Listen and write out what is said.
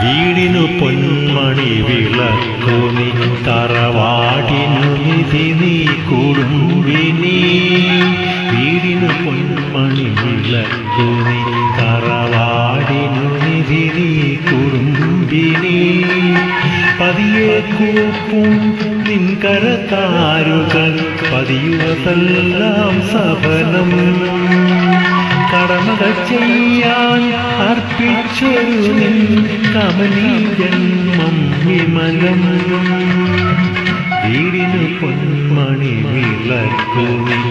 വീടിനു പൊന്മണി വിളക്കുനി തറവാടിനു നിധി നീ കുടുംബിനി വീടിനു പൊന്മണി വിളക്കുനി തറവാടിനു നിധി നീ കുടുംബിനി പതിയെ കൂപ്പും നിൻകരത്താരുകൾ പതിയുവതെല്ലാം സഫലം കടമകൾ ചെയ്യാൻ അർപ്പിച്ചൊരു നിൻ കമലീ ജന്മം വിമലം വീടിനു പൊന്മണി വിളക്കു